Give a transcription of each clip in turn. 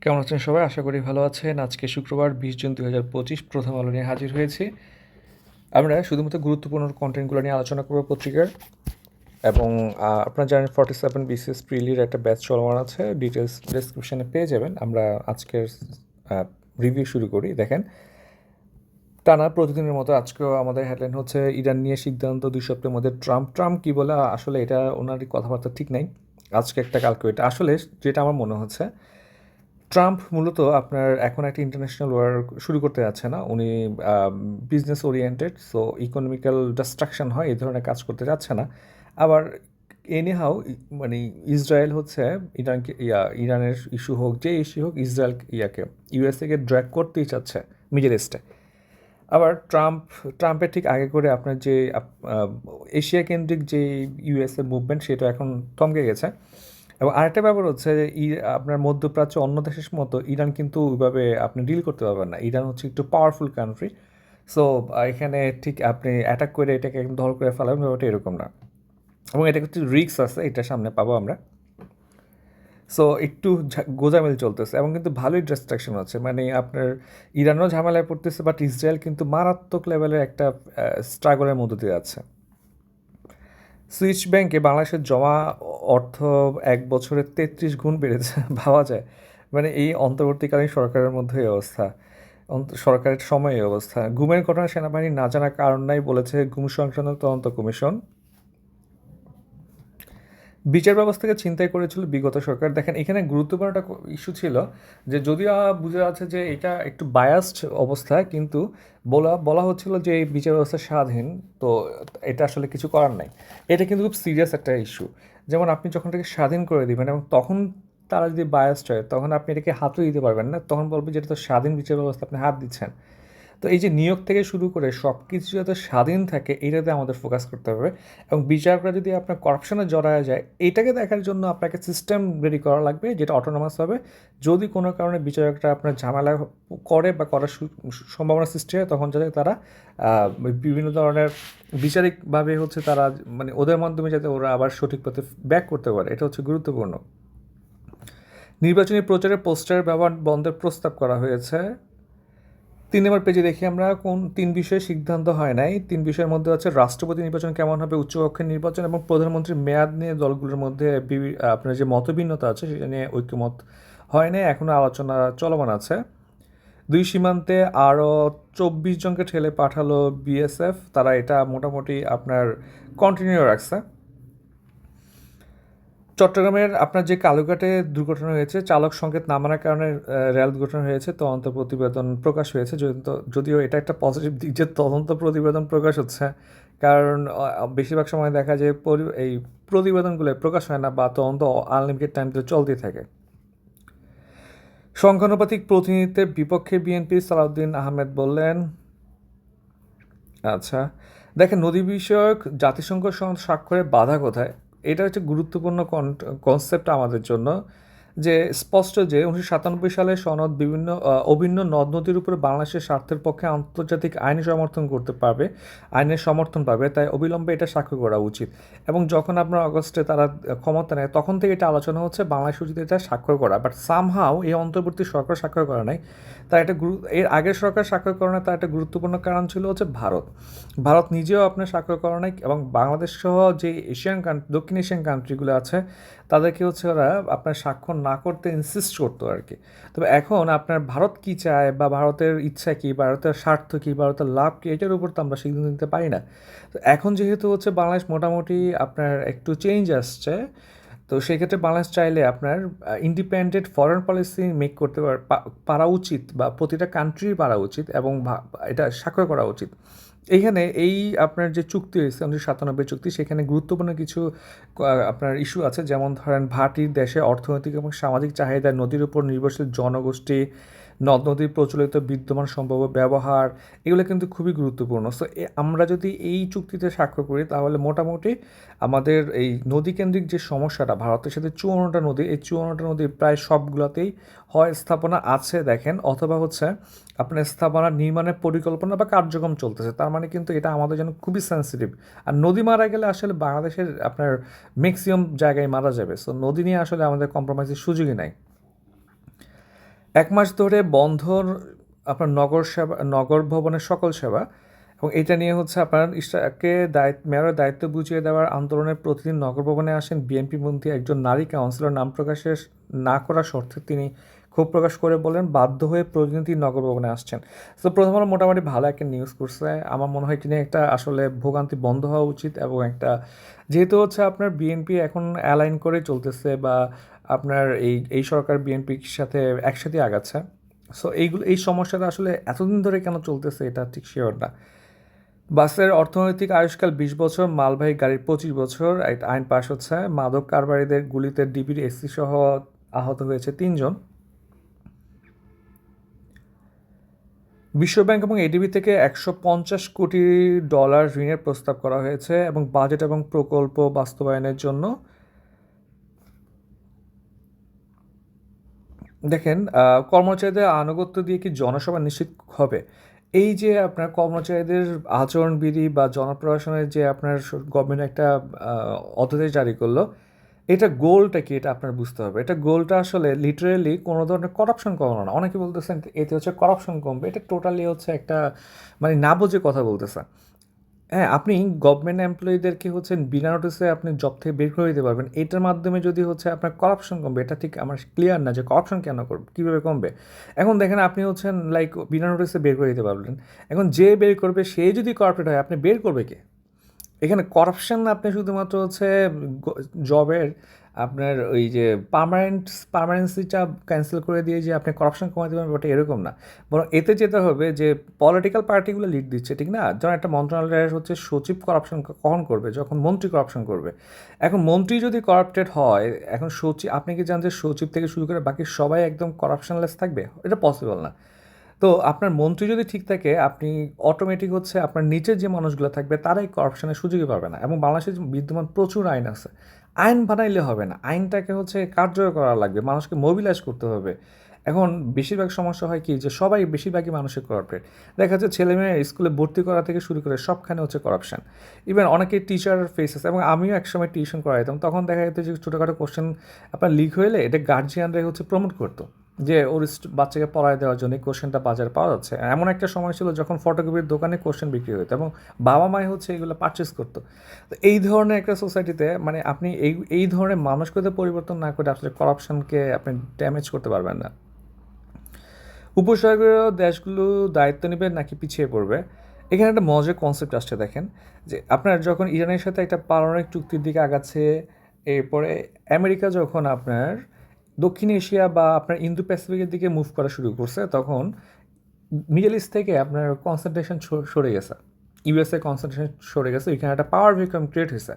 কেমন আছেন সবাই? আশা করি ভালো আছেন। আজকে শুক্রবার, বিশ জুন দু হাজার পঁচিশ প্রথম আলো নিয়ে হাজির হয়েছি। আমরা শুধুমাত্র গুরুত্বপূর্ণ কন্টেন্টগুলো নিয়ে আলোচনা করব পত্রিকার। এবং আপনারা জানেন ফর্টি সেভেন বিসিএস প্রিলির একটা ব্যাচ চলমান আছে। ডিটেলস ডেসক্রিপশনে পেয়ে যাবেন। আমরা আজকের রিভিউ শুরু করি। দেখেন, টানা প্রতিদিনের মতো আজকেও আমাদের হেডলাইন হচ্ছে, ইরান নিয়ে সিদ্ধান্ত দুই সপ্তাহের মধ্যে ট্রাম্প। ট্রাম্প কী বলে? আসলে এটা ওনারই কথাবার্তা ঠিক নাই। আজকে একটা কালকে এটা আসলে যেটা আমার মনে হচ্ছে ট্রাম্প মূলত আপনার এখন একটা ইন্টারন্যাশনাল ওয়ার শুরু করতে যাচ্ছে না। উনি business oriented so economical destruction হয়, এই ধরনের কাজ করতে যাচ্ছে না। আবার এনি হাউ মানে ইসরায়েল হচ্ছে, ইরানকে, ইয়া, ইরানের ইস্যু হোক, যে ইস্যু হোক, ইসরায়েল ইয়াকে ইউএসএকে ড্র্যাগ করতেই চাচ্ছে মিডল ইস্টে আবার ট্রাম্প, ট্রাম্পের ঠিক আগে করে আপনার যে এশিয়া কেন্দ্রিক যে ইউএসএ মুভমেন্ট সেটা এখন থমকে গেছে। এবং আরেকটা ব্যাপার হচ্ছে যে আপনার মধ্যপ্রাচ্য, অন্য দেশের মতো ইরান কিন্তু ওইভাবে আপনি ডিল করতে পারবেন না। ইরান হচ্ছে একটু পাওয়ারফুল কান্ট্রি সো এখানে ঠিক আপনি অ্যাটাক করে এটাকে একদম দখল করে ফেলাবেন, ব্যাপারটা এরকম না। এবং এটা একটু রিক্স আছে, এটা সামনে পাবো আমরা। সো একটু গোজামিল চলতেছে এবং কিন্তু ভালোই ডিস্ট্রাকশন হচ্ছে। মানে আপনার ইরানও ঝামেলায় পড়তেছে বাট ইসরায়েল কিন্তু মারাত্মক লেভেলের একটা স্ট্রাগলের মধ্য দিয়ে আছে সুইচ ব্যাংকে বাংলাদেশের জমা অর্থ এক বছরে তেত্রিশ গুণ বেড়েছে ভাবা যায়। মানে এই অন্তর্বর্তীকালীন সরকারের মধ্যে এই অবস্থা। সরকারের সময় এই অবস্থা। গুমের ঘটনা সেনাবাহিনী না জানার কারণ নাই বলেছে গুম সংক্রান্ত তদন্ত কমিশন। বিচার ব্যবস্থাকে চিন্তাই করেছিল বিগত সরকার। দেখেন, এখানে গুরুত্বপূর্ণ একটা ইস্যু ছিল যে যদিও বোঝা যাচ্ছে যে এটা একটু বায়াসড অবস্থা, কিন্তু বলা বলা হচ্ছিল যে এই বিচার ব্যবস্থা স্বাধীন, তো এটা আসলে কিছু করার নাই। এটা কিন্তু খুব সিরিয়াস একটা ইস্যু যেমন আপনি যখন এটাকে স্বাধীন করে দিবেন এবং তখন তারা যদি বায়াসড হয়, তখন আপনি এটাকে হাতও দিতে পারবেন না, তখন বলবে যেটা তো স্বাধীন বিচার ব্যবস্থা আপনি হাত দিচ্ছেন। তো এই যে নিয়োগ থেকে শুরু করে সব কিছু যাতে স্বাধীন থাকে, এটাতে আমাদের ফোকাস করতে হবে। এবং বিচারকরা যদি আপনার করাপশনে জড়ায় যায়, এটাকে দেখার জন্য আপনাকে সিস্টেম রেডি করা লাগবে, যেটা অটোনমাস হবে। যদি কোনো কারণে বিচারকরা আপনার ঝামেলা করে বা করার সম্ভাবনা সৃষ্টি হয়, তখন যাতে তারা বিভিন্ন ধরনের বিচারিকভাবে হচ্ছে তারা মানে ওদের মাধ্যমে যাতে ওরা আবার সঠিক পথে ব্যাক করতে পারে, এটা হচ্ছে গুরুত্বপূর্ণ। নির্বাচনী প্রচারে পোস্টার ব্যবহার বন্ধের প্রস্তাব করা হয়েছে। তিন নম্বর পেজে দেখি আমরা কোন তিন বিষয়ে সিদ্ধান্ত হয় নাই। তিন বিষয়ের মধ্যে হচ্ছে রাষ্ট্রপতি নির্বাচন কেমন হবে, উচ্চকক্ষের নির্বাচন এবং প্রধানমন্ত্রীর মেয়াদ নিয়ে দলগুলোর মধ্যে আপনার যে মতভিন্নতা আছে সেটা নিয়ে ঐক্যমত হয় নাই এখনও আলোচনা চলমান আছে। দুই সীমান্তে আরও চব্বিশ জনকে ঠেলে পাঠালো বিএসএফ, তারা এটা মোটামুটি আপনার কন্টিনিউ রাখছে। চট্টগ্রামের আপনার যে কালুঘাটে দুর্ঘটনা হয়েছে, চালক সংকেত না মানার কারণে রেল দুর্ঘটনা হয়েছে তদন্ত প্রতিবেদন প্রকাশ হয়েছে। যদিও- এটা একটা পজিটিভ দিক যে তদন্ত প্রতিবেদন প্রকাশ হচ্ছে, কারণ বেশিরভাগ সময় দেখা যায় এই প্রতিবেদনগুলো প্রকাশ হয় না বা তদন্ত আনলিমিটেড টাইম ধরে চলতেই থাকে। সংখ্যানুপাতিক প্রতিনিধিত্বের বিপক্ষে বিএনপি সালাউদ্দিন আহমেদ বললেন আচ্ছা দেখেন নদী বিষয়ক জাতিসংঘ স্বাক্ষরে বাধা কোথায়? এটা হচ্ছে গুরুত্বপূর্ণ কনসেপ্ট আমাদের জন্য। যে স্পষ্ট যে উনিশশো সাতানব্বই সালে সনদ বিভিন্ন অভিন্ন নদ নদীর উপরে বাংলাদেশের স্বার্থের পক্ষে আন্তর্জাতিক আইনি সমর্থন করতে পারবে, আইনের সমর্থন পাবে, তাই অবিলম্বে এটা স্বাক্ষর করা উচিত। এবং যখন আপনার অগস্টে তারা ক্ষমতা নেয়, তখন থেকে এটা আলোচনা হচ্ছে বাংলাদেশ উচিত এটা স্বাক্ষর করা। বাট সামহাও এই অন্তর্বর্তী সরকার স্বাক্ষর করা নাই। তার একটা গুরু, এর আগের সরকার স্বাক্ষর করা নাই, তার একটা গুরুত্বপূর্ণ কারণ ছিল হচ্ছে ভারত। ভারত নিজেও আপনার স্বাক্ষর করা নাই এবং বাংলাদেশ সহ যে এশিয়ান দক্ষিণ এশিয়ান কান্ট্রিগুলো আছে, তাদেরকে হচ্ছে ওরা আপনার স্বাক্ষর না করতে ইনসিস্ট করতো আর কি তবে এখন আপনার ভারত কি চায় বা ভারতের ইচ্ছা কী, ভারতের স্বার্থ কী, ভারতের লাভ কী, এটার উপর তো আমরা সিদ্ধান্ত নিতে পারি না। তো এখন যেহেতু হচ্ছে বাংলাদেশ মোটামুটি আপনার একটু চেঞ্জ আসছে, তো সেক্ষেত্রে বাংলাদেশ চাইলে আপনার ইন্ডিপেন্ডেন্ট ফরেন পলিসি মেক করতে পার- উচিত বা প্রতিটা কান্ট্রির পারা উচিত এবং এটা স্বাক্ষর করা উচিত। এইখানে এই আপনার যে চুক্তি হয়েছে, উনিশশো সাতানব্বই চুক্তি, সেখানে গুরুত্বপূর্ণ কিছু আপনার ইস্যু আছে। যেমন ধরেন, ভাটির দেশে অর্থনৈতিক এবং সামাজিক চাহিদা, নদীর উপর নির্ভরশীল জনগোষ্ঠী নদ নদীর প্রচলিত বিদ্যমান সম্ভাব্য ব্যবহার, এগুলো কিন্তু খুবই গুরুত্বপূর্ণ। সো আমরা যদি এই চুক্তিতে স্বাক্ষর করি, তাহলে মোটামুটি আমাদের এই নদীকেন্দ্রিক যে সমস্যাটা, ভারতের সাথে চুয়ান্নটা নদী, এই চুয়ান্নটা নদীর প্রায় সবগুলোতেই হয় স্থাপনা আছে দেখেন, অথবা হচ্ছে আপনার স্থাপনা নির্মাণের পরিকল্পনা বা কার্যক্রম চলতেছে। তার মানে কিন্তু এটা আমাদের জন্য খুবই সেন্সিটিভ আর নদী মারা গেলে আসলে বাংলাদেশের আপনার ম্যাক্সিমাম জায়গায় মারা যাবে। সো নদী নিয়ে আসলে আমাদের কম্প্রোমাইজের সুযোগই নাই। এক মাস ধরে বন্ধর আপনার নগর সেবা, নগর ভবনের সকল সেবা এবং এটা নিয়ে হচ্ছে আপনার ইস্টাকে দায়িত্ব, মেয়রের দায়িত্ব বুঝিয়ে দেওয়ার আন্দোলনের প্রতিদিন নগর ভবনে আসেন বিএনপি মন্ত্রী একজন নারী, কাউন্সিলর নাম প্রকাশের না করার শর্তে তিনি ক্ষোভ প্রকাশ করে বলেন, বাধ্য হয়ে প্রতিনিধি নগর ভবনে আসছেন। তো প্রথম আলো মোটামুটি ভালো একটা নিউজ করছে। আমার মনে হয় তিনি একটা আসলে ভোগান্তি বন্ধ হওয়া উচিত এবং একটা, যেহেতু হচ্ছে আপনার বিএনপি এখন অ্যালাইন করে চলতেছে বা আপনার এই এই সরকার বিএনপির সাথে একসাথে আগাচ্ছে। সো এইগুলো, এই সমস্যাটা আসলে এতদিন ধরে কেন চলতেছে এটা ঠিক শিওর না। বাসের অর্থনৈতিক আয়ুষ্কাল বিশ বছর, মালবাহী গাড়ির পঁচিশ বছর আইন পাশ হচ্ছে। মাদক কারবারিদের গুলিতে ডিবির এসি সহ আহত হয়েছে তিনজন বিশ্বব্যাংক এবং এডিবি থেকে একশো পঞ্চাশ কোটি ডলার ঋণের প্রস্তাব করা হয়েছে এবং বাজেট এবং প্রকল্প বাস্তবায়নের জন্য দেখেন কর্মচারীদের আনুগত্য দিয়ে কি জনসভা নিশ্চিত হবে? এই যে আপনার কর্মচারীদের আচরণবিধি বা জনপ্রশাসনের যে আপনার গভর্নমেন্ট একটা অধ্যাদেশ জারি করল, এটা গোলটা কি? এটা আপনার বুঝতে হবে। এটা গোলটা আসলে লিটারেলি কোনো ধরনের করাপশন কমানো না। অনেকে বলতেছেন, এতে হচ্ছে করাপশন কমবে। এটা টোটালি হচ্ছে একটা মানে না বুঝে কথা বলতেছে। হ্যাঁ আপনি গভর্নমেন্ট এমপ্লয়ীদেরকে হচ্ছে বিনা নোটিসে আপনি জব থেকে বের করে দিতে পারবেন? এটার মাধ্যমে যদি হচ্ছে আপনার করাপশন কমবে, এটা ঠিক আমার ক্লিয়ার না যে করাপশন কেন করবে কীভাবে কমবে? এখন দেখেন আপনি হচ্ছেন লাইক বিনা নোটিসে বের করে দিতে পারবেন এখন যে বের করবে, সে যদি কর্পোরেট হয়, আপনি বের করবে কে? এখানে করাপশন আপনি শুধুমাত্র হচ্ছে জবের আপনার ওই যে পার্মানেন্ট পার্মানেন্সিটা ক্যান্সেল করে দিয়ে যে আপনি করাপশন কমাতে পারবেন ওটা এরকম না। বরং এতে যেতে হবে যে পলিটিক্যাল পার্টিগুলো লিড দিচ্ছে, ঠিক না? যেমন একটা মন্ত্রণালয়ের হচ্ছে সচিব করাপশন কখন করবে? যখন মন্ত্রী করাপশন করবে। এখন মন্ত্রী যদি করাপ্টেড হয়, এখন সচিব আপনি কি জানেন যে সচিব থেকে শুরু করে বাকি সবাই একদম করাপশনলেস থাকবে? এটা পসিবল না। তো আপনার মন্ত্রী যদি ঠিক থাকে, আপনি অটোমেটিক হচ্ছে আপনার নিচের যে মানুষগুলো থাকবে, তারাই করাপশনের সুযোগই পাবে না। এবং বাংলাদেশে বিদ্যমান প্রচুর আইন আছে। আইন বানাইলে হবে না। আইনটাকে হচ্ছে কার্যকর করা লাগবে। মানুষকে মোবিলাইজ করতে হবে। এখন বেশিরভাগ সমস্যা হয় কি? যে সবাই বেশিরভাগই মানুষের করাপ্টেড দেখা যাচ্ছে ছেলে মেয়ে স্কুলে ভর্তি করা থেকে শুরু করে সবখানে হচ্ছে করাপশান ইভেন অনেকে টিচার ফেসেস এবং আমিও একসময় টিউশন করাইতাম। তখন দেখা যেত যে ছোটোখাটো কোশ্চেন আপনার লিক হইলে এটা গার্জিয়ানরাই হচ্ছে প্রমোট করতো। যে ওর বাচ্চাকে পড়ায় দেওয়ার জন্য কোশ্চেনটা বাজারে পাওয়া যাচ্ছে। এমন একটা সময় ছিল যখন ফটোকপির দোকানে কোশ্চেন বিক্রি হতো এবং বাবা মাই হচ্ছে এগুলো পারচেস করতো। তো এই ধরনের একটা সোসাইটিতে মানে আপনি এই এই ধরনের মানুষকে পরিবর্তন না করে আসলে করাপশনকে আপনি ড্যামেজ করতে পারবেন না। উপসাগরীয় দেশগুলো দায়িত্ব নেবে নাকি পিছিয়ে পড়বে? এখানে একটা মজার কনসেপ্ট আসছে দেখেন, যে আপনার যখন ইরানের সাথে একটা পারমাণবিক চুক্তির দিকে আগাচ্ছে, এরপরে আমেরিকা যখন আপনার দক্ষিণ এশিয়া বা আপনার ইন্দো প্যাসিফিকের দিকে মুভ করা শুরু করছে, তখন মিডল ইস্ট থেকে আপনার কনসেন্ট্রেশন সরে গেছে। ইউএসএ কনসেন্ট্রেশন সরে গেছে ওইখানে একটা পাওয়ার ভ্যাকুয়াম ক্রিয়েট হয়েছে।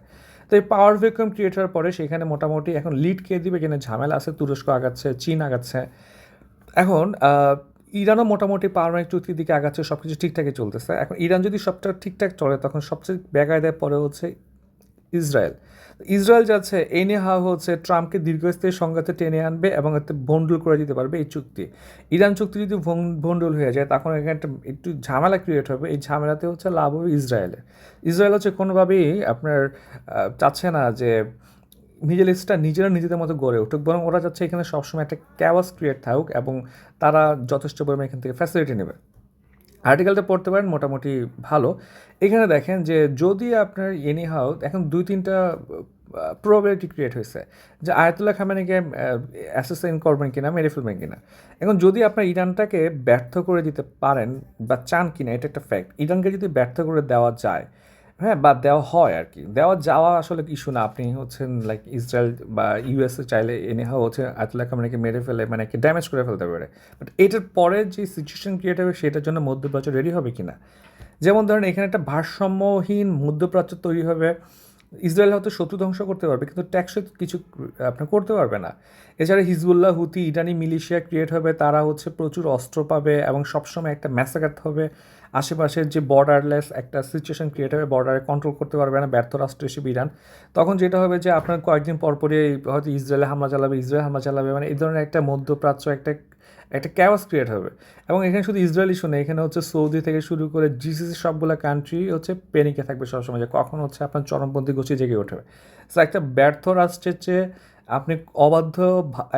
তো এই পাওয়ার ভ্যাকুয়াম ক্রিয়েট হওয়ার পরে সেখানে মোটামুটি এখন লিড কে দিবে? এখানে ঝামেলা আছে, তুরস্ক আগাচ্ছে, চীন আগাচ্ছে। এখন ইরানও মোটামুটি পারমাণবিক চুক্তির দিকে আগাচ্ছে সব কিছু ঠিকঠাকই চলতেছে। এখন ইরান যদি সবটা ঠিকঠাক চলে, তখন সবচেয়ে ব্যাগায় দেয় পরে হচ্ছে ইসরায়েল। ইসরায়েল যাচ্ছে এই নিয়ে হাওয়া হচ্ছে ট্রাম্পকে দীর্ঘস্থায়ী সংঘাতে টেনে আনবে এবং এতে ভন্ডুল করে দিতে পারবে এই চুক্তি। ইরান চুক্তি যদি ভণ্ডুল হয়ে যায়, তখন এখানে একটা একটু ঝামেলা ক্রিয়েট হবে। এই ঝামেলাতে হচ্ছে লাভ হবে ইসরায়েলের ইসরায়েল হচ্ছে কোনোভাবেই আপনার চাচ্ছে না যে মিডল ইস্টটা নিজেরা নিজেদের মতো গড়ে উঠুক। বরং ওরা যাচ্ছে এখানে সবসময় একটা ক্যাওয়াস ক্রিয়েট থাকুক এবং তারা যথেষ্ট পরিমাণে এখান থেকে ফ্যাসিলিটি নেবে। আর্টিকেলটা পড়তে পারেন, মোটামুটি ভালো। এখানে দেখেন যে যদি আপনার এনি হাউ এখন দুই তিনটা প্রবাবিলিটি ক্রিয়েট হয়েছে যে আয়াতুল্লাহ খামেনিকে অ্যাসেসাইন করবেন কিনা, মেরে ফেলবেন কিনা। এখন যদি আপনার ইরানটাকে ব্যর্থ করে দিতে পারেন বা চান কিনা, এটা একটা ফ্যাক্ট ইরানকে যদি ব্যর্থ করে দেওয়া যায় হ্যাঁ বা দেওয়া হয় আর কি দেওয়া যাওয়া আসলে ইস্যু না। আপনি হচ্ছেন লাইক ইসরায়েল বা ইউএসএ চাইলে এনে হওয়া হচ্ছে আয়াতুল্লাহ খামেনিকে মেরে ফেলে মানে কি ড্যামেজ করে ফেলতে পারে। বাট এটার পরে যে সিচুয়েশন ক্রিয়েট হবে, সেটার জন্য মধ্যপ্রাচ্য রেডি হবে কিনা? যেমন ধরেন, এখানে একটা ভারসাম্যহীন মধ্যপ্রাচ্য তৈরি হবে। ইসরায়েল হয়তো শত্রু ধ্বংস করতে পারবে, কিন্তু ট্যাক্সে কিছু আপনার করতে পারবে না। এছাড়া হিজবুল্লাহ হুতি ইরানি মিলিশিয়া ক্রিয়েট হবে। তারা হচ্ছে প্রচুর অস্ত্র পাবে এবং সবসময় একটা ম্যাসাকার হবে। আশেপাশের যে বর্ডারলেস একটা সিচুয়েশন ক্রিয়েট হবে বর্ডারে কন্ট্রোল করতে পারবে না, ব্যর্থ রাষ্ট্র হিসেবে ইরান। তখন যেটা হবে যে আপনার কয়েকদিন পরপরই হয়তো ইসরায়েলে হামলা চালাবে, ইসরায়েল হামলা চালাবে মানে এই ধরনের একটা মধ্যপ্রাচ্য, একটা একটা ক্যাওয়াস ক্রিয়েট হবে। এবং এখানে শুধু ইসরায়েল ইস্যু নেই, এখানে হচ্ছে সৌদি থেকে শুরু করে জিসিসি সবগুলো কান্ট্রি হচ্ছে পেনিকে থাকবে সবসময়, যে কখন হচ্ছে আপনার চরমপন্থী গোষ্ঠী জেগে উঠবে সো একটা ব্যর্থ রাষ্ট্রের চেয়ে আপনি অবাধ্য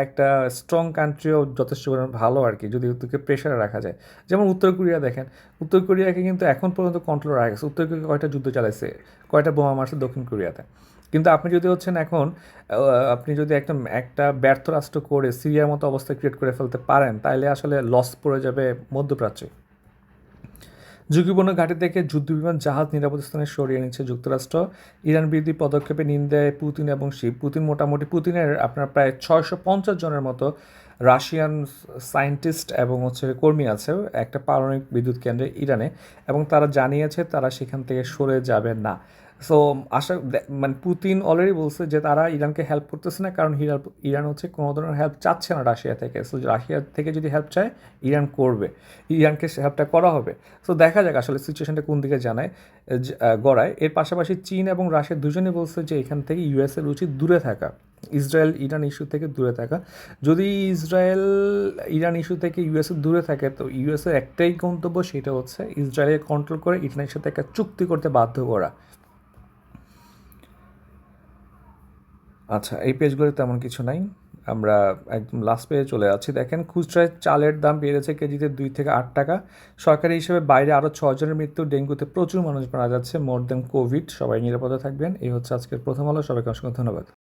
একটা স্ট্রং কান্ট্রিও যথেষ্ট পরিমাণ ভালো আর কি, যদি তোকে প্রেশারে রাখা যায়। যেমন উত্তর কোরিয়া দেখেন, উত্তর কোরিয়াকে কিন্তু এখন পর্যন্ত কন্ট্রোল রাখা গেছে। উত্তর কোরিয়া কয়টা যুদ্ধ চালাইছে, কয়টা বোমা মারছে দক্ষিণ কোরিয়াতে। কিন্তু আপনি যদি হচ্ছেন এখন আপনি যদি একদম একটা ব্যর্থ রাষ্ট্র করে সিরিয়ার মতো অবস্থা ক্রিয়েট করে ফেলতে পারেন তাহলে আসলে লস পড়ে যাবে মধ্যপ্রাচ্যে। ঝুঁকিপূর্ণ ঘাটি থেকে যুদ্ধবিমান জাহাজ নিরাপদ স্থানে সরিয়ে নিচ্ছে যুক্তরাষ্ট্র। ইরান বিরোধী পদক্ষেপে নিন্দায় পুতিন এবং শি পুতিন মোটামুটি পুতিনের আপনার প্রায় ছয়শো পঞ্চাশ জনের মতো রাশিয়ান সায়েন্টিস্ট এবং হচ্ছে কর্মী আছে একটা পারমাণবিক বিদ্যুৎ কেন্দ্রে ইরানে এবং তারা জানিয়েছে তারা সেখান থেকে সরে যাবে না। সো আশা মানে পুতিন অলরেডি বলছে যে তারা ইরানকে হেল্প করতেছে না, কারণ ইরান হচ্ছে কোনো ধরনের হেল্প চাচ্ছে না রাশিয়া থেকে। সো রাশিয়া থেকে যদি হেল্প চায়, ইরান করবে। ইরানকে হেল্পটা করা হবে। সো দেখা যাক আসলে সিচুয়েশনটা কোন দিকে জানায় গড়ায়। এর পাশাপাশি চীন এবং রাশিয়া দুজনেই বলছে যে এখান থেকে ইউএসের উচিত দূরে থাকা, ইসরায়েল, ইরান ইস্যু থেকে দূরে থাকা। যদি ইসরায়েল, ইরান ইস্যু থেকে ইউএসএ দূরে থাকে, তো ইউএসের একটাই গন্তব্য সেটা হচ্ছে ইসরায়েলকে কন্ট্রোল করে ইরানের সাথে একটা চুক্তি করতে বাধ্য করা। আচ্ছা এই পেজগুলোতে তেমন কিছু নাই। আমরা একদম লাস্ট পেজে চলে যাচ্ছি। দেখেন, খুচরায় চালের দাম বেড়েছে কেজিতে দুই থেকে আট টাকা। সরকারি হিসেবে বাইরে আরও ছজনের মৃত্যু, ডেঙ্গুতে প্রচুর মানুষ মারা যাচ্ছে। More than Covid. সবাই নিরাপদে থাকবেন। এই হচ্ছে আজকের প্রথম আলো। সবাইকে অসংখ্য ধন্যবাদ।